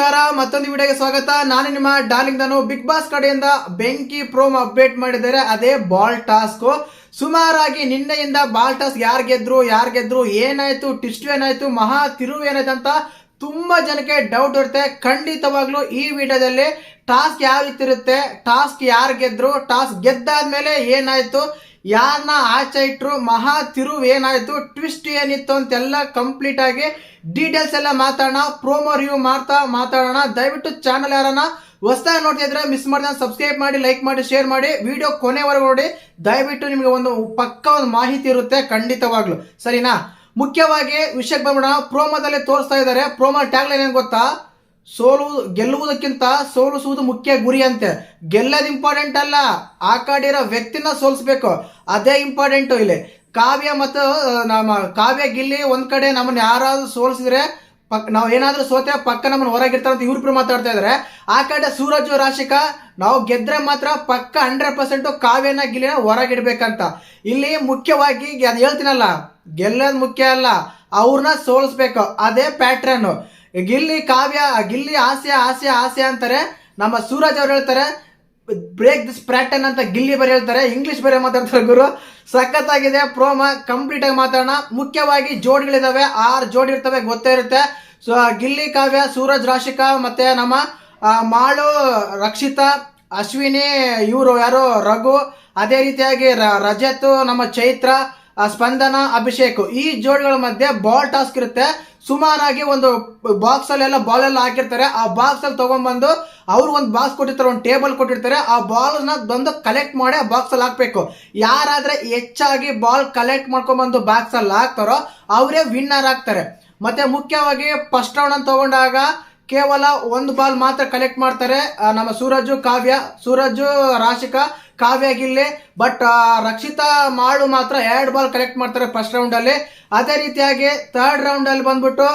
ನಮಸ್ಕಾರ, ಮತ್ತೊಂದು ವಿಡಿಯೋಗೆ ಸ್ವಾಗತ. ನಾನು ನಿಮ್ಮ ಡಾರ್ಲಿಂಗ್ ನಾನು ಬಿಗ್ ಬಾಸ್ ಕಡೆಯಿಂದ ಬೆಂಕಿ ಪ್ರೋಮ್ ಅಪ್ಡೇಟ್ ಮಾಡಿದ್ದಾರೆ. ಅದೇ ಬಾಲ್ ಟಾಸ್ಕ್. ಸುಮಾರಾಗಿ ನಿನ್ನೆಯಿಂದ ಬಾಲ್ ಟಾಸ್ಕ್ ಯಾರು ಗೆದ್ರು ಯಾರು ಗೆದ್ರು, ಏನಾಯ್ತು ಟಿಸ್ಟ್ ಏನಾಯ್ತು, ಮಹಾ ತಿರುವು ಏನಾಯ್ತು ಅಂತ ತುಂಬಾ ಜನಕ್ಕೆ ಡೌಟ್ ಇರುತ್ತೆ. ಖಂಡಿತವಾಗ್ಲೂ ಈ ವಿಡಿಯೋದಲ್ಲಿ ಟಾಸ್ಕ್ ಯಾವ ರೀತಿ ಇರುತ್ತೆ, ಟಾಸ್ಕ್ ಯಾರು ಗೆದ್ರು, ಟಾಸ್ಕ್ ಗೆದ್ದಾದ್ಮೇಲೆ ಏನಾಯ್ತು ಯಾರನ್ನ ಆಚೆ ಇಟ್ರು ಮಹಾ ತಿರುವು ಏನಾಯ್ತು, ಟ್ವಿಸ್ಟ್ ಏನಿತ್ತು ಅಂತೆಲ್ಲ ಕಂಪ್ಲೀಟ್ ಆಗಿ ಡೀಟೇಲ್ಸ್ ಎಲ್ಲ ಮಾತಾಡೋಣ ಪ್ರೋಮೋ ರಿವ್ಯೂ ಮಾಡ್ತಾ ಮಾತಾಡೋಣ. ದಯವಿಟ್ಟು ಚಾನಲ್ ಯಾರನ್ನ ಹೊಸದಾಗಿ ನೋಡ್ತಾ ಇದ್ರೆ ಮಿಸ್ ಮಾಡಿದ್ರೆ ಸಬ್ಸ್ಕ್ರೈಬ್ ಮಾಡಿ ಲೈಕ್ ಮಾಡಿ ಶೇರ್ ಮಾಡಿ. ವಿಡಿಯೋ ಕೊನೆವರೆಗೂ ನೋಡಿ. ದಯವಿಟ್ಟು ನಿಮಗೆ ಒಂದು ಪಕ್ಕ ಒಂದು ಮಾಹಿತಿ ಇರುತ್ತೆ ಖಂಡಿತವಾಗ್ಲು. ಸರಿನಾ? ಮುಖ್ಯವಾಗಿ ವಿಷಯಕ್ಕೆ ಬಂದ್ಬಿಡೋಣ. ಪ್ರೋಮೋದಲ್ಲಿ ತೋರಿಸ್ತಾ ಇದ್ದಾರೆ. ಪ್ರೋಮೋ ಟ್ಯಾಗ್ಲೈನ್ ಏನ್ ಗೊತ್ತಾ? ಸೋಲು, ಗೆಲ್ಲುವುದಕ್ಕಿಂತ ಸೋಲಿಸುವುದು ಮುಖ್ಯ ಗುರಿ ಅಂತೆ. ಗೆಲ್ಲೋದು ಇಂಪಾರ್ಟೆಂಟ್ ಅಲ್ಲ. ಆ ಕಡೆ ವ್ಯಕ್ತಿನ ಸೋಲಿಸ್ಬೇಕು. ಅದೇ ಇಂಪಾರ್ಟೆಂಟ್ ಇಲ್ಲಿ. ಕಾವ್ಯ ಮತ್ತು ನಮ್ಮ ಕಾವ್ಯ ಗಿಲ್ಲಿ ಒಂದ್ ಕಡೆ ನಮ್ಮನ್ನ ಯಾರಾದ್ರೂ ಸೋಲಿಸಿದ್ರೆ ಪಕ್, ನಾವು ಏನಾದ್ರೂ ಸೋತೆ ಪಕ್ಕ ನಮ್ಮನ್ನ ಹೊರಗಿರ್ತಾರೆ ಅಂತ ಇವ್ರಿಬ್ರು ಮಾತಾಡ್ತಾ ಇದಾರೆ. ಆ ಕಡೆ ಸೂರಜ್, ರಾಶಿಕ, ನಾವು ಗೆದ್ರೆ ಮಾತ್ರ ಪಕ್ಕ ಹಂಡ್ರೆಡ್ ಪರ್ಸೆಂಟ್ ಕಾವ್ಯನ ಗಿಲ್ಲಿನ ಹೊರಗಿಡ್ಬೇಕಂತ. ಇಲ್ಲಿ ಮುಖ್ಯವಾಗಿ ಅದು ಹೇಳ್ತೀನಲ್ಲ, ಗೆಲ್ಲೋದು ಮುಖ್ಯ ಅಲ್ಲ ಅವ್ರನ್ನ ಸೋಲಿಸ್ಬೇಕು. ಅದೇ ಪ್ಯಾಟ್ರನ್ ಗಿಲ್ಲಿ ಕಾವ್ಯ, ಗಿಲ್ಲಿ ಹಾಸ್ಯ ಹಾಸ್ಯ ಹಾಸ್ಯ ಅಂತಾರೆ. ನಮ್ಮ ಸೂರಜ್ ಅವ್ರು ಹೇಳ್ತಾರೆ ಬ್ರೇಕ್ ದಿಸ್ ಪ್ಯಾಟರ್ನ್ ಅಂತ ಗಿಲ್ಲಿ ಬರೀ ಹೇಳ್ತಾರೆ ಇಂಗ್ಲಿಷ್ ಬೇರೆ ಮಾತಾಡ್ತಾರೆ ಗುರು. ಸಖತ್ತಾಗಿದೆ ಪ್ರೋಮ ಕಂಪ್ಲೀಟ್ ಆಗಿ ಮಾತಾಡೋಣ. ಮುಖ್ಯವಾಗಿ ಜೋಡಿಗಳಿದಾವೆ, ಆರು ಜೋಡಿ ಇರ್ತವೆ, ಗೊತ್ತೇ ಇರುತ್ತೆ. ಸೊ ಗಿಲ್ಲಿ ಕಾವ್ಯ, ಸೂರಜ್, ರಾಶಿಕಾ, ಮತ್ತೆ ನಮ್ಮ ಮಾಳು, ರಕ್ಷಿತಾ, ಅಶ್ವಿನಿ, ಇವರು ಯಾರು, ರಘು, ಅದೇ ರೀತಿಯಾಗಿ ರಜತ್, ನಮ್ಮ ಚೈತ್ರ ಸ್ಪಂದನ, ಅಭಿಷೇಕ್. ಈ ಜೋಡಿಗಳ ಮಧ್ಯೆ ಬಾಲ್ ಟಾಸ್ಕ್ ಇರುತ್ತೆ. ಸುಮಾರಾಗಿ ಒಂದು ಬಾಕ್ಸ್ ಅಲ್ಲೆಲ್ಲ ಬಾಲ್ ಎಲ್ಲ ಹಾಕಿರ್ತಾರೆ. ಆ ಬಾಕ್ಸ್ ಅಲ್ಲಿ ತಗೊಂಡ್ಬಂದು ಅವ್ರು ಒಂದು ಬಾಕ್ಸ್ ಕೊಟ್ಟಿರ್ತಾರೆ, ಒಂದು ಟೇಬಲ್ ಕೊಟ್ಟಿರ್ತಾರೆ, ಆ ಬಾಲ್ನ ಬಂದು ಕಲೆಕ್ಟ್ ಮಾಡಿ ಆ ಬಾಕ್ಸ್ ಅಲ್ಲಿ ಹಾಕ್ಬೇಕು. ಯಾರಾದ್ರೆ ಹೆಚ್ಚಾಗಿ ಬಾಲ್ ಕಲೆಕ್ಟ್ ಮಾಡ್ಕೊಂಡ್ಬಂದು ಬಾಕ್ಸ್ ಅಲ್ಲಿ ಹಾಕ್ತಾರೋ, ಅವರೇ ವಿನ್ನರ್ ಆಗ್ತಾರೆ. ಮತ್ತೆ ಮುಖ್ಯವಾಗಿ ಫಸ್ಟ್ ರೌಂಡ್ ಅನ್ನು ತಗೊಂಡಾಗ ಕೇವಲ ಒಂದು ಬಾಲ್ ಮಾತ್ರ ಕಲೆಕ್ಟ್ ಮಾಡ್ತಾರೆ ನಮ್ಮ ಸೂರಜು, ಕಾವ್ಯ. ಸೂರಜು, ರಾಶಿಕಾ, ಕಾವ್ಯ ಗಿಲ್ಲಿ ಬಟ್ ರಕ್ಷಿತಾ, ಮಾಳು ಮಾತ್ರ ಎರಡು ಬಾಲ್ ಕಲೆಕ್ಟ್ ಮಾಡ್ತಾರೆ ಫಸ್ಟ್ ರೌಂಡ್ ಅಲ್ಲಿ. ಅದೇ ರೀತಿಯಾಗಿ ಥರ್ಡ್ ರೌಂಡ್ ಅಲ್ಲಿ ಬಂದ್ಬಿಟ್ಟು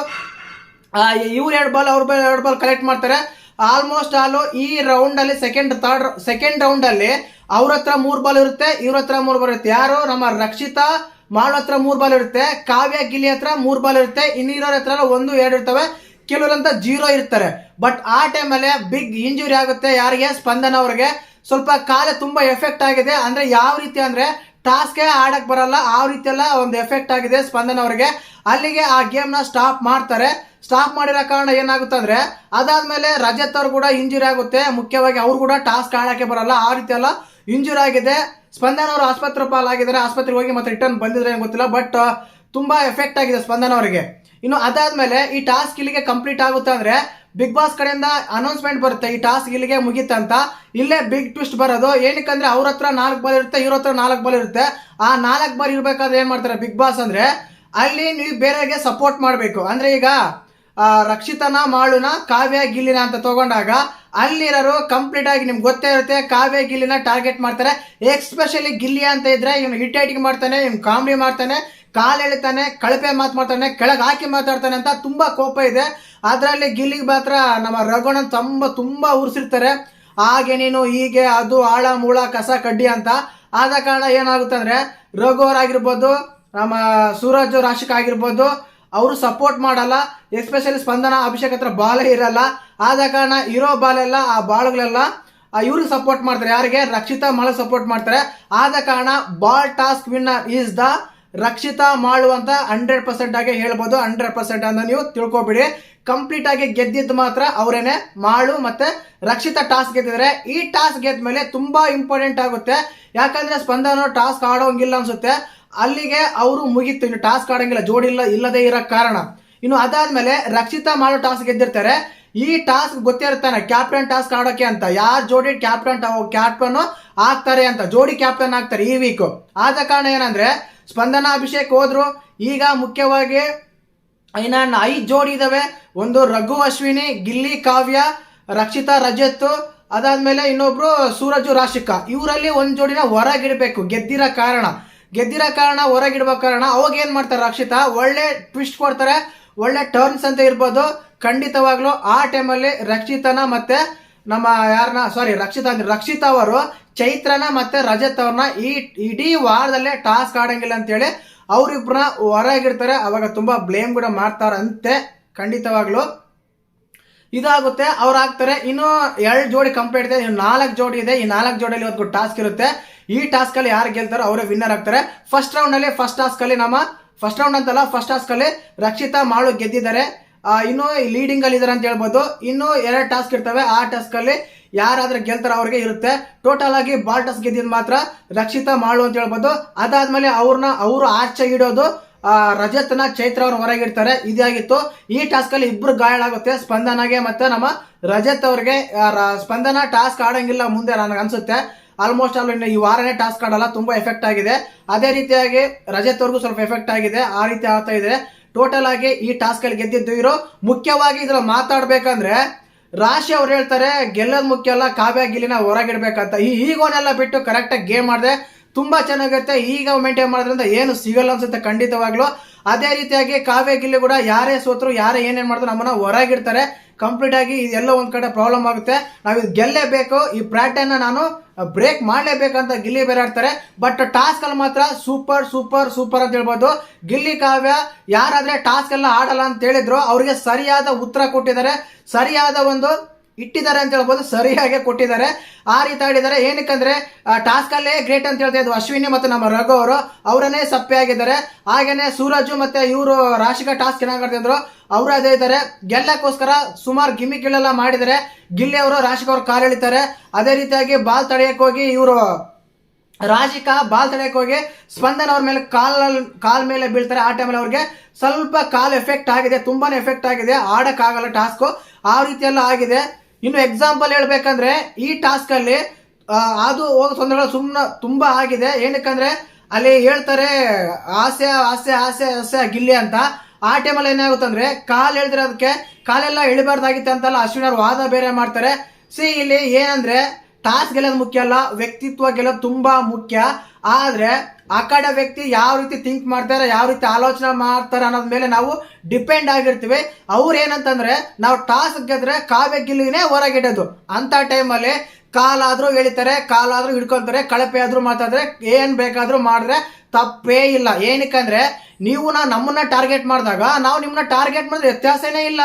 ಇವ್ರು ಎರಡು ಬಾಲ್ ಅವ್ರ ಬಾಲ್ ಎರಡು ಬಾಲ್ ಕಲೆಕ್ಟ್ ಮಾಡ್ತಾರೆ. ಆಲ್ಮೋಸ್ಟ್ ಆಲು ಈ ರೌಂಡ್ ಅಲ್ಲಿ ಸೆಕೆಂಡ್ ಥರ್ಡ್ ಸೆಕೆಂಡ್ ರೌಂಡ್ ಅಲ್ಲಿ ಅವ್ರ ಹತ್ರ ಮೂರ್ ಬಾಲ್ ಇರುತ್ತೆ, ಇವ್ರ ಹತ್ರ ಮೂರ್ ಬಾಲ್ ಇರುತ್ತೆ. ಯಾರು? ನಮ್ಮ ರಕ್ಷಿತಾ ಮಾಳು ಹತ್ರ ಮೂರ್ ಬಾಲ್ ಇರುತ್ತೆ, ಕಾವ್ಯ ಗಿಲಿ ಹತ್ರ ಮೂರ್ ಬಾಲ್ ಇರುತ್ತೆ, ಇನ್ನಿರೋರ ಹತ್ರ ಒಂದು, ಎರಡು ಇರ್ತವೆ. ಕೆಲವರಂತ ಜೀರೋ ಇರ್ತಾರೆ. ಬಟ್ ಆ ಟೈಮಲ್ಲಿ ಬಿಗ್ ಇಂಜುರಿ ಆಗುತ್ತೆ ಯಾರಿಗೆ? ಸ್ಪಂದನ ಅವ್ರಿಗೆ. ಸ್ವಲ್ಪ ಕಾಲ ತುಂಬಾ ಎಫೆಕ್ಟ್ ಆಗಿದೆ. ಅಂದ್ರೆ ಯಾವ ರೀತಿ ಅಂದ್ರೆ ಟಾಸ್ಗೆ ಆಡಕ್ ಬರಲ್ಲ, ಆ ರೀತಿ ಎಲ್ಲ ಒಂದು ಎಫೆಕ್ಟ್ ಆಗಿದೆ ಸ್ಪಂದನ ಅವರಿಗೆ. ಅಲ್ಲಿಗೆ ಆ ಗೇಮ್ನ ಸ್ಟಾಪ್ ಮಾಡ್ತಾರೆ. ಸ್ಟಾಪ್ ಮಾಡಿರೋ ಕಾರಣ ಏನಾಗುತ್ತೆ ಅಂದ್ರೆ, ಅದಾದ್ಮೇಲೆ ರಜತ್ ಅವ್ರು ಕೂಡ ಇಂಜುರಿ ಆಗುತ್ತೆ. ಮುಖ್ಯವಾಗಿ ಅವ್ರು ಕೂಡ ಟಾಸ್ಕ್ ಆಡಕ್ಕೆ ಬರಲ್ಲ. ಆ ರೀತಿ ಎಲ್ಲ ಇಂಜುರಿ ಆಗಿದೆ. ಸ್ಪಂದನ್ ಅವರು ಆಸ್ಪತ್ರೆ ಪಾಲಾಗಿದ್ದಾರೆ. ಆಸ್ಪತ್ರೆಗೆ ಹೋಗಿ ಮತ್ತೆ ರಿಟರ್ನ್ ಬಂದಿದ್ರೆ ಏನು ಗೊತ್ತಿಲ್ಲ ಬಟ್ ತುಂಬಾ ಎಫೆಕ್ಟ್ ಆಗಿದೆ ಸ್ಪಂದನ್ ಅವರಿಗೆ. ಇನ್ನು ಅದಾದ್ಮೇಲೆ ಈ ಟಾಸ್ಕ್ ಇಲ್ಲಿಗೆ ಕಂಪ್ಲೀಟ್ ಆಗುತ್ತೆ ಅಂದ್ರೆ ಬಿಗ್ ಬಾಸ್ ಕಡೆಯಿಂದ ಅನೌನ್ಸ್ಮೆಂಟ್ ಬರುತ್ತೆ. ಈ ಟಾಸ್ಕ್ ಇಲ್ಲಿಗೆ ಮುಗೀತಂತ ಇಲ್ಲೇ ಬಿಗ್ ಟ್ವಿಸ್ಟ್ ಬರೋದು. ಏನಕ್ಕಂದ್ರೆ ಅವ್ರ ಹತ್ರ ನಾಲ್ಕು ಬಾಲ್ ಇರುತ್ತೆ, ಇವ್ರ ಹತ್ರ ನಾಲ್ಕು ಬಾಲ್ ಇರುತ್ತೆ. ಆ ನಾಲ್ಕು ಬಾಲ್ ಇರ್ಬೇಕಾದ್ರೆ ಏನ್ ಮಾಡ್ತಾರೆ ಬಿಗ್ ಬಾಸ್ ಅಂದ್ರೆ, ಅಲ್ಲಿ ನೀವು ಬೇರೆಗೆ ಸಪೋರ್ಟ್ ಮಾಡಬೇಕು. ಅಂದ್ರೆ ಈಗ ರಕ್ಷಿತನ, ಮಾಳುನ, ಕಾವ್ಯ, ಗಿಲ್ಲಿನ ಅಂತ ತಗೊಂಡಾಗ ಅಲ್ಲಿರೋರು ಕಂಪ್ಲೀಟ್ ಆಗಿ ನಿಮ್ಗೆ ಗೊತ್ತೇ ಇರುತ್ತೆ, ಕಾವ್ಯ, ಗಿಲ್ಲಿನ ಟಾರ್ಗೆಟ್ ಮಾಡ್ತಾರೆ. ಎಕ್ಸ್ಪೆಷಲಿ ಗಿಲ್ಲಿ ಅಂತ ಇದ್ರೆ ಇವನು ಹಿಟ್ ಐಟಿಂಗ್ ಮಾಡ್ತಾನೆ, ಇವ್ನು ಕಾಮಿಡಿ ಮಾಡ್ತಾನೆ, ಕಾಲು ಎಳಿತಾನೆ, ಕಳಪೆ ಮಾತು ಮಾಡ್ತಾನೆ, ಕೆಳಗೆ ಹಾಕಿ ಮಾತಾಡ್ತಾನೆ ಅಂತ ತುಂಬಾ ಕೋಪ ಇದೆ. ಅದರಲ್ಲಿ ಗಿಲ್ಲಿಗೆ ಮಾತ್ರ ನಮ್ಮ ರಘುಣ ತುಂಬ, ತುಂಬಾ ಉರ್ಸಿರ್ತಾರೆ. ಹಾಗೆ ನೀನು ಹೀಗೆ ಅದು ಆಳ, ಮೂಳ, ಕಸ, ಕಡ್ಡಿ ಅಂತ ಆದ ಕಾರಣ ಏನಾಗುತ್ತೆ ಅಂದ್ರೆ ಅವರಾಗಿರ್ಬೋದು ನಮ್ಮ ಸೂರಜ್ ರಾಶಿಕ್ ಆಗಿರ್ಬೋದು ಅವರು ಸಪೋರ್ಟ್ ಮಾಡಲ್ಲ ಎಸ್ಪೆಷಲಿ ಸ್ಪಂದನ, ಅಭಿಷೇಕ್ ಹತ್ರ ಬಾಲ ಇರಲ್ಲ. ಆದ ಕಾರಣ ಇರೋ ಬಾಲೆಲ್ಲ, ಆ ಬಾಲ್ಗಳೆಲ್ಲ ಇವ್ರಿಗೆ ಸಪೋರ್ಟ್ ಮಾಡ್ತಾರೆ. ಯಾರಿಗೆ? ರಕ್ಷಿತಾ ಮಾಳು ಸಪೋರ್ಟ್ ಮಾಡ್ತಾರೆ. ಆದ ಕಾರಣ ball task winner is the Rakshita Malu ಅಂತ ಹಂಡ್ರೆಡ್ ಪರ್ಸೆಂಟ್ ಆಗಿ ಹೇಳ್ಬೋದು. ಹಂಡ್ರೆಡ್ ಪರ್ಸೆಂಟ್ ಅಂತ ನೀವು ತಿಳ್ಕೊಬಿಡಿ. ಕಂಪ್ಲೀಟ್ ಆಗಿ ಗೆದ್ದಿದ್ದು ಮಾತ್ರ ಅವರೇನೆ, ಮಾಳು ಮತ್ತೆ ರಕ್ಷಿತಾ ಟಾಸ್ಕ್ ಗೆದ್ದಿದ್ರೆ ಈ ಟಾಸ್ಕ್ ಗೆದ್ದ ಮೇಲೆ ತುಂಬಾ ಇಂಪಾರ್ಟೆಂಟ್ ಆಗುತ್ತೆ. ಯಾಕಂದ್ರೆ ಸ್ಪಂದನ ಟಾಸ್ಕ್ ಆಡೋಂಗಿಲ್ಲ ಅನ್ಸುತ್ತೆ. ಅಲ್ಲಿಗೆ ಅವರು ಮುಗೀತು. ಇನ್ನು ಟಾಸ್ಕ್ ಆಡಂಗಿಲ್ಲ ಜೋಡಿ ಇಲ್ಲ ಇಲ್ಲದೆ ಇರೋ ಕಾರಣ. ಇನ್ನು ಅದಾದ್ಮೇಲೆ ರಕ್ಷಿತಾ ಮಾಡೋ ಟಾಸ್ಕ್ ಗೆದ್ದಿರ್ತಾರೆ ಈ ಟಾಸ್ಕ್ ಗೊತ್ತಿರುತ್ತಾನೆ ಕ್ಯಾಪ್ಟನ್ ಟಾಸ್ಕ್ ಆಡೋಕೆ ಅಂತ. ಯಾರ ಜೋಡಿ ಕ್ಯಾಪ್ಟನ್ ಕ್ಯಾಪ್ಟನ್ ಆಗ್ತಾರೆ ಅಂತ. ಜೋಡಿ ಕ್ಯಾಪ್ಟನ್ ಆಗ್ತಾರೆ ಈ ವೀಕ್ ಆದ ಕಾರಣ ಏನಂದ್ರೆ, ಸ್ಪಂದನ ಅಭಿಷೇಕ್ ಹೋದ್ರು. ಈಗ ಮುಖ್ಯವಾಗಿ ಇನ್ನ ಐದು ಜೋಡಿ ಇದಾವೆ. ಒಂದು ರಘು ಅಶ್ವಿನಿ, ಗಿಲ್ಲಿ, ಕಾವ್ಯ, ರಕ್ಷಿತಾ, ರಜತ್. ಅದಾದ್ಮೇಲೆ ಇನ್ನೊಬ್ರು ಸೂರಜು, ರಾಶಿಕ. ಇವರಲ್ಲಿ ಒಂದ್ ಜೋಡಿನ ಹೊರಗಿಡ್ಬೇಕು, ಗೆದ್ದಿರೋ ಕಾರಣ. ಗೆದ್ದಿರೋ ಕಾರಣ ಹೊರಗಿಡ್ಬೇಕು ಕಾರಣ, ಅವಾಗ ಏನು ಮಾಡ್ತಾರೆ ರಕ್ಷಿತಾ? ಒಳ್ಳೆ ಟ್ವಿಸ್ಟ್ ಕೊಡ್ತಾರೆ, ಒಳ್ಳೆ ಟರ್ನ್ಸ್ ಅಂತ ಇರ್ಬೋದು. ಖಂಡಿತವಾಗ್ಲೂ ಆ ಟೈಮಲ್ಲಿ ರಕ್ಷಿತನ ಮತ್ತೆ ನಮ್ಮ ಯಾರನ್ನ ಸಾರಿ ರಕ್ಷಿತಾ ಅಂದ್ರೆ ರಕ್ಷಿತಾ ಅವರು, ಚೈತ್ರನ ಮತ್ತೆ ರಜತ್ ಅವ್ರನ್ನ ಈ, ಇಡೀ ವಾರದಲ್ಲೇ ಟಾಸ್ಕ್ ಆಡಂಗಿಲ್ಲ ಅಂತೇಳಿ ಅವ್ರಿಬ್ರನ್ನ ಹೊರಗಿಡ್ತಾರೆ. ಅವಾಗ ತುಂಬಾ ಬ್ಲೇಮ್ ಕೂಡ ಮಾಡ್ತಾರಂತೆ, ಖಂಡಿತವಾಗ್ಲು. ಇದಾಗುತ್ತೆ ಅವ್ರು ಹಾಕ್ತಾರೆ ಇನ್ನು ಎರಡು ಜೋಡಿ ಕಂಪ್ಲೀಟ್ ಇದೆ, ಇನ್ನು ನಾಲ್ಕು ಜೋಡಿ ಇದೆ. ಈ ನಾಲ್ಕು ಜೋಡಿಯಲ್ಲಿ ಇವತ್ತು ಟಾಸ್ಕ್ ಇರುತ್ತೆ. ಈ ಟಾಸ್ಕ್ ಅಲ್ಲಿ ಯಾರು ಗೆಲ್ತಾರೋ ಅವರೇ ವಿನ್ನರ್ ಆಗ್ತಾರೆ. ಫಸ್ಟ್ ರೌಂಡ್ ಅಲ್ಲಿ ಫಸ್ಟ್ ಟಾಸ್ಕ್ ಅಲ್ಲಿ ನಮ್ಮ ಫಸ್ಟ್ ರೌಂಡ್ ಅಂತಲ್ಲ ಫಸ್ಟ್ ಟಾಸ್ಕ್ ಅಲ್ಲಿ ರಕ್ಷಿತಾ, ಮಾಳು ಗೆದ್ದಿದ್ದಾರೆ. ಇನ್ನು ಲೀಡಿಂಗ್ ಅಲ್ಲಿ ಇದಾರೆ ಅಂತ ಹೇಳ್ಬೋದು. ಇನ್ನು ಎರಡು ಟಾಸ್ಕ್ ಇರ್ತವೆ. ಆ ಟಾಸ್ಕ್ ಅಲ್ಲಿ ಯಾರಾದ್ರೂ ಗೆಲ್ತಾರ ಅವ್ರಿಗೆ ಇರುತ್ತೆ. ಟೋಟಲ್ ಆಗಿ ಬಾಲ್ ಟಾಸ್ಕ್ ಗೆದ್ದಿದ್ ಮಾತ್ರ ರಕ್ಷಿತಾ, ಮಾಳು ಅಂತ ಹೇಳ್ಬೋದು. ಅದಾದ್ಮೇಲೆ ಅವ್ರನ್ನ ಅವರು ಆಚೆ ಇಡೋದು ರಜತ್ನ ಚೈತ್ರ ಅವ್ರ ಹೊರಗಿಡ್ತಾರೆ ಇದಾಗಿತ್ತು ಈ ಟಾಸ್ಕ್ ಅಲ್ಲಿ ಇಬ್ರು ಗಾಯಗಳಾಗುತ್ತೆ ಸ್ಪಂದನಾಗೆ ಮತ್ತೆ ನಮ್ಮ ರಜತ್ ಅವ್ರಿಗೆ ಸ್ಪಂದನ ಟಾಸ್ಕ್ ಆಡಂಗಿಲ್ಲ ಮುಂದೆ ನನಗೆ ಅನ್ಸುತ್ತೆ. ಆಲ್ಮೋಸ್ಟ್ ಆಲ್ ಈ ವಾರನೇ ಟಾಸ್ಕ್ ಆಡಲ್ಲ ತುಂಬಾ ಎಫೆಕ್ಟ್ ಆಗಿದೆ. ಅದೇ ರೀತಿಯಾಗಿ ರಜೆ ಅವ್ರಿಗೂ ಸ್ವಲ್ಪ ಎಫೆಕ್ಟ್ ಆಗಿದೆ. ಆ ರೀತಿ ಆಗ್ತಾ ಇದೆ. ಟೋಟಲ್ ಆಗಿ ಈ ಟಾಸ್ಕ್ ಅಲ್ಲಿ ಗೆದ್ದಿದ್ದು ಇರೋ ಮುಖ್ಯವಾಗಿ ಇದ್ರಲ್ಲಿ ಮಾತಾಡ್ಬೇಕಂದ್ರೆ, ರಾಶಿ ಅವ್ರು ಹೇಳ್ತಾರೆ, ಗೆಲ್ಲೋದು ಮುಖ್ಯ ಅಲ್ಲ, ಕಾವ್ಯ ಗಿಲಿನ ಹೊರಗಿಡ್ಬೇಕಂತ. ಈ ಈಗೋನೆಲ್ಲ ಬಿಟ್ಟು ಕರೆಕ್ಟಾಗಿ ಗೇಮ್ ಮಾಡಿದೆ ತುಂಬಾ ಚೆನ್ನಾಗಿರುತ್ತೆ. ಈಗ ಮೇಂಟೈನ್ ಮಾಡೋದ್ರಿಂದ ಏನು ಸಿಗಲ್ಲ ಅನ್ಸುತ್ತೆ ಖಂಡಿತವಾಗ್ಲೂ. ಅದೇ ರೀತಿಯಾಗಿ ಕಾವ್ಯ ಗಿಲ್ಲಿ ಕೂಡ ಯಾರೇ ಸೋತರು, ಯಾರೇ ಏನೇನ್ ಮಾಡಿದ್ರು ನಮ್ಮನ್ನ ಹೊರಗಿಡ್ತಾರೆ. ಕಂಪ್ಲೀಟ್ ಆಗಿ ಇದೆಲ್ಲ ಒಂದ್ ಕಡೆ ಪ್ರಾಬ್ಲಮ್ ಆಗುತ್ತೆ. ನಾವು ಇದು ಗೆಲ್ಲೇಬೇಕು. ಈ ಪ್ರಾಟನ್ನ ನಾನು ಬ್ರೇಕ್ ಮಾಡಲೇಬೇಕಂತ ಗಿಲ್ಲಿ ಬೇರೆ ಆಡ್ತಾರೆ ಬಟ್ ಟಾಸ್ಕ್ ಅಲ್ಲಿ ಮಾತ್ರ ಸೂಪರ್ ಸೂಪರ್ ಸೂಪರ್ ಅಂತ ಹೇಳ್ಬೋದು. ಗಿಲ್ಲಿ ಕಾವ್ಯ ಯಾರಾದ್ರೆ ಟಾಸ್ಕ್ ಎಲ್ಲ ಆಡಲ್ಲ ಅಂತ ಹೇಳಿದ್ರು, ಅವ್ರಿಗೆ ಸರಿಯಾದ ಉತ್ತರ ಕೊಟ್ಟಿದ್ದಾರೆ. ಸರಿಯಾದ ಒಂದು ಇಟ್ಟಿದ್ದಾರೆ ಅಂತ ಹೇಳ್ಬೋದು, ಸರಿಯಾಗಿ ಕೊಟ್ಟಿದ್ದಾರೆ. ಆ ರೀತಿ ಆಡಿದ್ದಾರೆ. ಏನಕ್ಕಂದ್ರೆ ಟಾಸ್ಕ್ ಅಲ್ಲೇ ಗ್ರೇಟ್ ಅಂತ ಹೇಳ್ತಾ ಇದ್ವು. ಅಶ್ವಿನಿ ಮತ್ತು ನಮ್ಮ ರಘು ಅವರು, ಅವರನ್ನೇ ಸಪ್ಪೆ ಆಗಿದ್ದಾರೆ. ಹಾಗೇನೆ ಸೂರಜು ಮತ್ತೆ ಇವರು ರಾಶಿಕಾ ಟಾಸ್ಕ್ ಏನಾಗಿದ್ರು ಅವರು ಅದೇ ಇದ್ದಾರೆ. ಗೆಲ್ಲಕ್ಕೋಸ್ಕರ ಸುಮಾರು ಗಿಮಿಕ್ಗಳೆಲ್ಲ ಮಾಡಿದರೆ ಗಿಲ್ಲಿ ಅವರು, ರಾಶಿಕಾ ಅವರು ಕಾಲ್ ಎಳಿತಾರೆ. ಅದೇ ರೀತಿಯಾಗಿ ಬಾಲ್ ತಡೆಯಕ್ಕೆ ಹೋಗಿ ಇವರು, ರಾಶಿಕ ಬಾಲ್ ತಡೆಯಕ್ಕೆ ಹೋಗಿ ಸ್ಪಂದನ್ ಅವ್ರ ಮೇಲೆ ಕಾಲ್ ಕಾಲ್ ಮೇಲೆ ಬೀಳ್ತಾರೆ ಆ ಟೈಮಲ್ಲಿ ಅವ್ರಿಗೆ. ಸ್ವಲ್ಪ ಕಾಲ್ ಎಫೆಕ್ಟ್ ಆಗಿದೆ ತುಂಬಾ ಎಫೆಕ್ಟ್ ಆಗಿದೆ. ಆಡಕ್ಕಾಗಲ್ಲ ಟಾಸ್ಕು. ಆ ರೀತಿಯೆಲ್ಲ ಆಗಿದೆ. ಇನ್ನು ಎಕ್ಸಾಂಪಲ್ ಹೇಳ್ಬೇಕಂದ್ರೆ ಈ ಟಾಸ್ಕ್ ಅಲ್ಲಿ ಅದು ಹೋಗೋ ತೊಂದರೆಗಳು ಸುಮ್ಮನೆ ತುಂಬಾ ಆಗಿದೆ. ಏನಕ್ಕಂದ್ರೆ, ಅಲ್ಲಿ ಹೇಳ್ತಾರೆ, ಆಸೆ ಆಸೆ ಆಸೆ ಆಸೆ ಗಿಲ್ಲಿ ಅಂತ. ಆ ಟೈಮಲ್ಲಿ ಏನಾಗುತ್ತೆ ಅಂದ್ರೆ, ಕಾಲ್ ಅದಕ್ಕೆ, ಕಾಲೆಲ್ಲ ಎಳಿಬಾರ್ದಾಗಿತ್ತು ಅಂತಲ್ಲ ಅಶ್ವಿನ್ ವಾದ ಬೇರೆ ಮಾಡ್ತಾರೆ. ಸಿ ಇಲ್ಲಿ ಏನಂದ್ರೆ ಟಾಸ್ಕ್ ಗೆಲ್ಲೋದು ಮುಖ್ಯ ಅಲ್ಲ, ವ್ಯಕ್ತಿತ್ವ ಗೆಲ್ಲೋದು ತುಂಬಾ ಮುಖ್ಯ. ಆದ್ರೆ ಆ ಕಡೆ ವ್ಯಕ್ತಿ ಯಾವ ರೀತಿ ಥಿಂಕ್ ಮಾಡ್ತಾರೆ, ಯಾವ ರೀತಿ ಆಲೋಚನೆ ಮಾಡ್ತಾರೆ ಅನ್ನೋದ್ ಮೇಲೆ ನಾವು ಡಿಪೆಂಡ್ ಆಗಿರ್ತೀವಿ. ಅವ್ರು ಏನಂತಂದ್ರೆ, ನಾವು ಟಾಸ್ ಗೆದ್ರೆ ಕಾವ್ಯ ಗಿಲ್ಲಿನೇ ಹೊರಗಿಡೋದು. ಅಂತ ಟೈಮಲ್ಲಿ ಕಾಲಾದ್ರೂ ಎಳಿತಾರೆ ಕಾಲಾದ್ರೂ ಹಿಡ್ಕೊಳ್ತಾರೆ, ಕಳಪೆ ಆದ್ರೂ ಮಾತಾಡಿದ್ರೆ ಏನ್ ಬೇಕಾದ್ರೂ ಮಾಡಿದ್ರೆ ತಪ್ಪೇ ಇಲ್ಲ. ಏನಕ್ಕಂದ್ರೆ ನೀವು ನಾ ನಮ್ಮನ್ನ ಟಾರ್ಗೆಟ್ ಮಾಡಿದಾಗ, ನಾವು ನಿಮ್ಮನ್ನ ಟಾರ್ಗೆಟ್ ಮಾಡಿದ್ರೆ ವ್ಯತ್ಯಾಸನೇ ಇಲ್ಲ.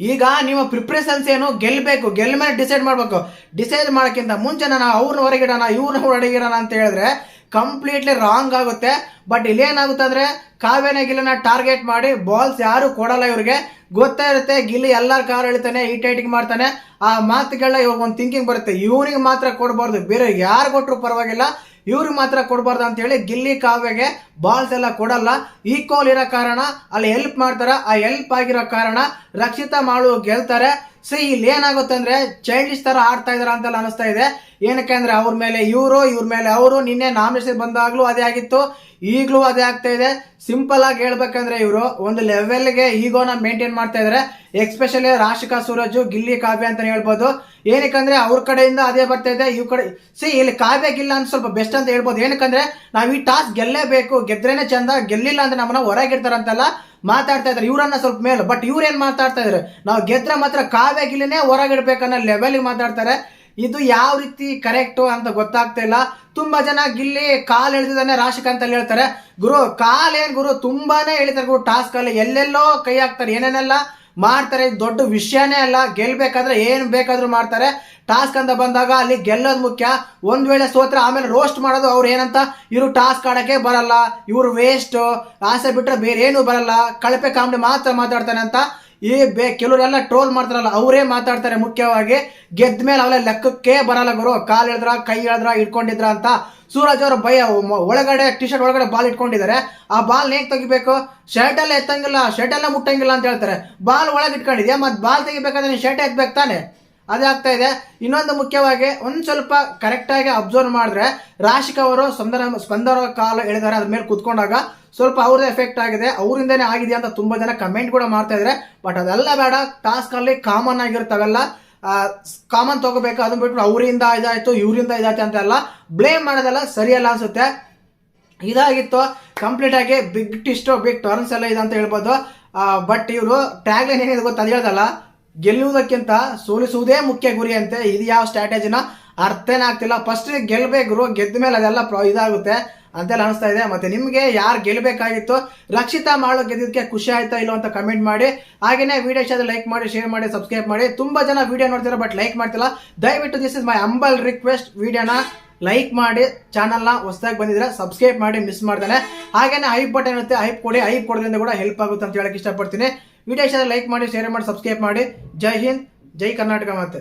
ಈಗ ನಿಮ್ಮ ಪ್ರಿಪ್ರೇಷನ್ಸ್ ಏನು ಗೆಲ್ಲಬೇಕು ಗೆಲ್ಲ ಮೇಲೆ ಡಿಸೈಡ್ ಮಾಡಬೇಕು. ಡಿಸೈಡ್ ಮಾಡೋಕ್ಕಿಂತ ಮುಂಚೆ ನಾನು ಅವ್ರನ್ನ ಹೊರಗಿಡೋಣ ಇವ್ರನ್ನ ಹೊರಗಿಡೋಣ ಅಂತ ಹೇಳಿದ್ರೆ ಕಂಪ್ಲೀಟ್ಲಿ ರಾಂಗ್ ಆಗುತ್ತೆ. ಬಟ್ ಇಲ್ಲೇನಾಗುತ್ತೆ ಅಂದರೆ ಕಾವೇನ ಗಿಲ್ಲನ ಟಾರ್ಗೆಟ್ ಮಾಡಿ ಬಾಲ್ಸ್ ಯಾರು ಕೊಡಲ್ಲ ಇವ್ರಿಗೆ. ಗೊತ್ತೇ ಇರುತ್ತೆ, ಗಿಲ್ಲಿ ಎಲ್ಲರ ಕಾರ್ ಎಳಿತಾನೆ ಈಟ್ ಐಟಿಂಗ್ ಮಾಡ್ತಾನೆ. ಆ ಮಾತುಗಳನ್ನ ಇವಾಗ ಒಂದು ಥಿಂಕಿಂಗ್ ಬರುತ್ತೆ. ಇವ್ರಿಗೆ ಮಾತ್ರ ಕೊಡಬಾರ್ದು. ಬೇರೆ ಯಾರು ಕೊಟ್ಟರು ಪರವಾಗಿಲ್ಲ. ಇವ್ರಿಗೆ ಮಾತ್ರ ಕೊಡಬಾರ್ದು ಅಂತೇಳಿ ಗಿಲ್ಲಿ ಕಾವ್ಯಗೆ ಬಾಲ್ಸ್ ಎಲ್ಲ ಕೊಡಲ್ಲ. ಈಕ್ವಲ್ ಇರೋ ಕಾರಣ, ಅಲ್ಲಿ ಹೆಲ್ಪ್ ಮಾಡ್ತಾರ. ಆ ಹೆಲ್ಪ್ ಆಗಿರೋ ಕಾರಣ ರಕ್ಷಿತ ಮಾಳು ಗೆಲ್ತಾರೆ. ಸಿ ಇಲ್ಲಿ ಏನಾಗುತ್ತೆ ಅಂದ್ರೆ ಚೈಲ್ಡಿಶ್ ತರ ಆಡ್ತಾ ಇದಾರ ಅಂತೆಲ್ಲ ಅನಿಸ್ತಾ ಇದೆ. ಏನಕ್ಕೆ ಅಂದ್ರೆ, ಅವ್ರ ಮೇಲೆ ಇವರು, ಇವ್ರ ಮೇಲೆ ಅವರು. ನಿನ್ನೆ ನಾಮಿನೇಷನ್ ಬಂದಾಗ್ಲೂ ಅದೇ ಆಗಿತ್ತು. ಈಗಲೂ ಅದೇ ಆಗ್ತಾ ಇದೆ. ಸಿಂಪಲ್ ಆಗಿ ಹೇಳ್ಬೇಕಂದ್ರೆ ಇವರು, ಒಂದು ಲೆವೆಲ್ಗೆ ಈಗೋನ ಮೇಂಟೈನ್ ಮಾಡ್ತಾ ಇದಾರೆ. ಎಕ್ಸ್ಪೆಷಲಿ ರಾಶಿಕಾ, ಸೂರಜ್, ಗಿಲ್ಲಿ, ಕಾವ್ಯ ಅಂತ ಹೇಳ್ಬೋದು. ಏನಕ್ಕಂದ್ರೆ ಅವ್ರ ಕಡೆಯಿಂದ ಅದೇ ಬರ್ತಾ ಇದೆ ಇವ್ ಕಡೆ ಸಿ ಇಲ್ಲಿ ಕಾವ್ಯ ಗಿಲ್ಲ ಅಂತ ಸ್ವಲ್ಪ ಬೆಸ್ಟ್ ಅಂತ ಹೇಳ್ಬೋದು. ಏನಕ್ಕಂದ್ರೆ ನಾವು ಈ ಟಾಸ್ ಗೆಲ್ಲೇಬೇಕು ಗೆದ್ರೇನೆ ಚಂದ, ಗೆಲ್ಲಿಲ್ಲ ಅಂದ್ರೆ ನಮ್ಮನ್ನ ಹೊರಗಿಡ್ತಾರಂತೆಲ್ಲ ಮಾತಾಡ್ತಾ ಇದ್ದಾರೆ. ಇವರನ್ನ ಸ್ವಲ್ಪ ಮೇಲೆ. ಬಟ್ ಇವ್ರು ಏನ್ ಮಾತಾಡ್ತಾ ಇದಾರೆ ನಾವು ಗೆದ್ರೆ ಮಾತ್ರ ಕಾವ್ಯ ಹೊರಗಿಡ್ಬೇಕನ್ನೋ ಲೆವೆಲ್ಗೆ ಮಾತಾಡ್ತಾರೆ. ಇದು ಯಾವ ರೀತಿ ಕರೆಕ್ಟ್ ಅಂತ ಗೊತ್ತಾಗ್ತಾ ಇಲ್ಲ. ತುಂಬಾ ಜನ ಗಿಲ್ಲಿ ಕಾಲ್ ಎಳ್ದಿದ್ದಾನೆ ರಾಶಿಕ ಅಂತ ಹೇಳ್ತಾರೆ. ಗುರು, ಕಾಲ್ ಏನ್ ಗುರು? ತುಂಬಾನೇ ಎಳಿತಾರೆ ಗುರು. ಟಾಸ್ಕ್ ಅಲ್ಲಿ ಎಲ್ಲೆಲ್ಲೋ ಕೈ ಹಾಕ್ತಾರೆ. ಏನೇನೆಲ್ಲ? ಮಾಡ್ತಾರೆ ದೊಡ್ಡ ವಿಷಯನೇ ಅಲ್ಲ. ಗೆಲ್ಬೇಕಾದ್ರೆ ಏನು ಬೇಕಾದ್ರೂ ಮಾಡ್ತಾರೆ. ಟಾಸ್ಕ್ ಅಂತ ಬಂದಾಗ ಅಲ್ಲಿ ಗೆಲ್ಲೋದು ಮುಖ್ಯ. ಒಂದ್ ವೇಳೆ ಸೋತ್ರ, ಆಮೇಲೆ ರೋಸ್ಟ್ ಮಾಡೋದು ಅವ್ರು ಏನಂತ? ಇವರು ಟಾಸ್ಕ್ ಆಡಕ್ಕೆ ಬರಲ್ಲ. ಇವರು ವೇಸ್ಟ್ ಆಸೆ ಬಿಟ್ರೆ ಬೇರೆ ಏನು ಬರಲ್ಲ. ಕಳಪೆ ಕಾಮಿಡಿ ಮಾತ್ರ ಮಾತಾಡ್ತಾನೆ ಅಂತ ಈ ಬೇ, ಕೆಲವರೆಲ್ಲ ಟ್ರೋಲ್ ಮಾಡ್ತಾರಲ್ಲ, ಅವರೇ ಮಾತಾಡ್ತಾರೆ ಮುಖ್ಯವಾಗಿ. ಗೆದ್ದ ಮೇಲೆ ಅವಲೇ ಲೆಕ್ಕಕ್ಕೆ ಬರಲ್ಲ ಗುರು. ಕಾಲು ಎಳ್ದ್ರ ಕೈ ಎಳ್ದ್ರ ಇಟ್ಕೊಂಡಿದ್ರ ಅಂತ ಸೂರಜ್ ಅವರು ಭಯ. ಒಳಗಡೆ ಟಿ ಶರ್ಟ್ ಒಳಗಡೆ ಬಾಲ್ ಇಟ್ಕೊಂಡಿದ್ದಾರೆ. ಆ ಬಾಲ್ ಹೇಗೆ ತೆಗಿಬೇಕು? ಶರ್ಟ್ ಎಲ್ಲ ಎತ್ತಂಗಿಲ್ಲ, ಶರ್ಟ್ ಎಲ್ಲ ಮುಟ್ಟಂಗಿಲ್ಲ ಅಂತ ಹೇಳ್ತಾರೆ. ಬಾಲ್ ಒಳಗೆ ಇಟ್ಕೊಂಡಿದ್ಯಾ ಮತ್ತೆ ಬಾಲ್ ತೆಗಿಬೇಕಾದ್ರೆ ನೀನು ಶರ್ಟ್ ಎತ್ಬೇಕು ತಾನೆ? ಅದೇ ಆಗ್ತಾ ಇದೆ. ಇನ್ನೊಂದು ಮುಖ್ಯವಾಗಿ, ಒಂದ್ ಸ್ವಲ್ಪ ಕರೆಕ್ಟ್ ಆಗಿ ಅಬ್ಸರ್ವ್ ಮಾಡಿದ್ರೆ, ರಾಶಿಕ್ ಅವರು ಸ್ಪಂದನ ಸ್ಪಂದನ ಕಾಲ ಎಳೆದಾರೆ ಅದ್ರ ಮೇಲೆ ಕುತ್ಕೊಂಡಾಗ ಸ್ವಲ್ಪ ಅವ್ರದ್ದೇ ಎಫೆಕ್ಟ್ ಆಗಿದೆ. ಅವರಿಂದನೇ ಆಗಿದೆ ಅಂತ ತುಂಬ ಜನ ಕಮೆಂಟ್ ಕೂಡ ಮಾಡ್ತಾ ಇದ್ದಾರೆ ಬಟ್ ಅದೆಲ್ಲ ಬೇಡ. ಟಾಸ್ಕಲ್ಲಿ ಕಾಮನ್ ಆಗಿರ್ತಾವೆಲ್ಲ. ಕಾಮನ್ ತಗೋಬೇಕು? ಅದನ್ನ ಬಿಟ್ಟು ಅವರಿಂದ ಇದಾಯ್ತು, ಇವರಿಂದ ಇದಾಯ್ತು ಅಂತ ಎಲ್ಲ ಬ್ಲೇಮ್ ಮಾಡೋದೆಲ್ಲ ಸರಿಯಲ್ಲ ಅನ್ಸುತ್ತೆ. ಇದಾಗಿತ್ತು. ಕಂಪ್ಲೀಟ್ ಆಗಿ ಬಿಗ್ ಟಿಸ್ಟ್ ಬಿಗ್ ಟರ್ನ್ಸ್ ಎಲ್ಲ ಇದೆ ಅಂತ ಹೇಳ್ಬೋದು. ಬಟ್ ಇವರು ಟ್ಯಾಗ್ಲೈನ್ ಏನಿದೆ ಗೊತ್ತಾ? ಅದು ಹೇಳ್ದಲ್ಲ? ಗೆಲ್ಲುವುದಕ್ಕಿಂತ ಸೋಲಿಸುವುದೇ ಮುಖ್ಯ ಗುರಿ ಅಂತೆ. ಇದು ಯಾವ ಸ್ಟ್ರಾಟಜಿನ ಅರ್ಥನೇ ಆಗ್ತಿಲ್ಲ. ಫಸ್ಟ್ ಗೆಲ್ಬೇಕು ಗೆದ್ದ ಮೇಲೆ ಅದೆಲ್ಲ ಇದಾಗುತ್ತೆ. ಅಂತೆಲ್ಲ ಅನಿಸ್ತಾ ಇದೆ. ಮತ್ತೆ ನಿಮಗೆ ಯಾರು ಗೆಲ್ಲಬೇಕಾಗಿತ್ತು ರಕ್ಷಿತಾ ಮಾಡೋ ಗೆದ್ದಕ್ಕೆ ಖುಷಿ ಆಯ್ತಾ ಇಲ್ಲೋ ಅಂತ ಕಮೆಂಟ್ ಮಾಡಿ. ಹಾಗೇನೇ ವಿಡಿಯೋ ಇಷ್ಟ ಲೈಕ್ ಮಾಡಿ ಶೇರ್ ಮಾಡಿ ಸಬ್ಸ್ಕ್ರೈಬ್ ಮಾಡಿ. ತುಂಬಾ ಜನ ವಿಡಿಯೋ ನೋಡ್ತೀರಾ ಬಟ್ ಲೈಕ್ ಮಾಡ್ತಿಲ್ಲ. ದಯವಿಟ್ಟು this is my humble request ವಿಡಿಯೋನ ಲೈಕ್ ಮಾಡಿ ಚಾನಲ್ನ ಹೊಸದಾಗಿ ಬಂದಿದ್ರೆ ಸಬ್ಸ್ಕ್ರೈಬ್ ಮಾಡಿ ಮಿಸ್ ಮಾಡ್ತಾನೆ ಹಾಗೇನೇ ಹೈಪ್ ಬಟನ್ ಇರುತ್ತೆ ಹೈಪ್ ಕೊಡಿ. ಹೈಪ್ ಕೊಡೋದ್ರಿಂದ ಕೂಡ ಹೆಲ್ಪ್ ಆಗುತ್ತೆ ಅಂತ ಹೇಳಕ್ ಇಷ್ಟಪಡ್ತೀನಿ. ವಿಡಿಯೋ ಇಷ್ಟ ಲೈಕ್ ಮಾಡಿ ಶೇರ್ ಮಾಡಿ ಸಬ್ಸ್ಕ್ರೈಬ್ ಮಾಡಿ. ಜೈ ಹಿಂದ್, ಜೈ ಕರ್ನಾಟಕ ಮತ್ತೆ